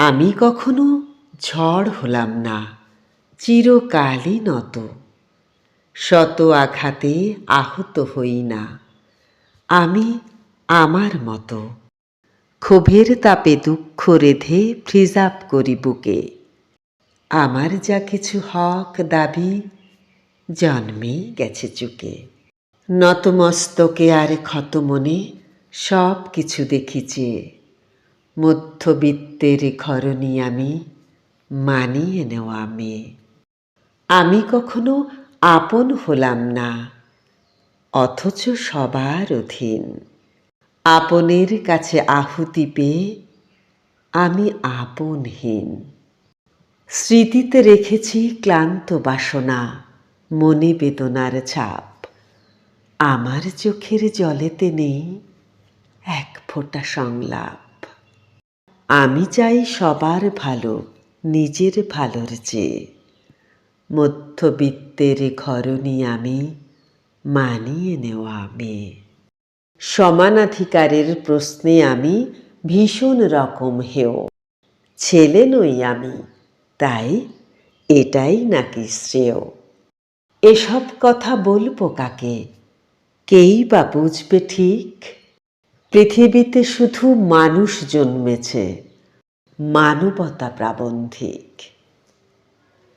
আমি কখনো ঝড় হলাম না, চিরকালই নত। শত আঘাতে আহত হই না, আমি আমার মতো। ক্ষোভের তাপে দুঃখ রেধে ফ্রিজাপ করি বুকে। আমার যা কিছু হক দাবি জন্মেই গেছে চুকে। নতমস্তকে আর ক্ষত মনে সব কিছু দেখিছে মধ্যবিত্তের ঘরণী আমি মানিয়ে নেওয়া মেয়ে। আমি কখনো আপন হলাম না, অথচ সবার অধীন। আপনের কাছে আহুতি পেয়ে আমি আপনহীন। স্মৃতিতে রেখেছি ক্লান্ত বাসনা, মনে বেদনার ছাপ। আমার চোখের জলেতে নেই এক ফোঁটা সংলাপ। আমি চাই সবার ভালো, নিজের ভালোর চেয়ে। মধ্যবিত্তের ঘরণী আমি, মানিয়ে নেওয়া মেয়ে। সমানাধিকারের প্রশ্নে আমি ভীষণ রকম হেও। ছেলে নই আমি, তাই এটাই নাকি শ্রেয়। এসব কথা বলব কাকে? কেই বা বুঝবে ঠিক? পৃথিবীতে শুধু মানুষ জন্মেছে মানবতা প্রাবন্ধিক।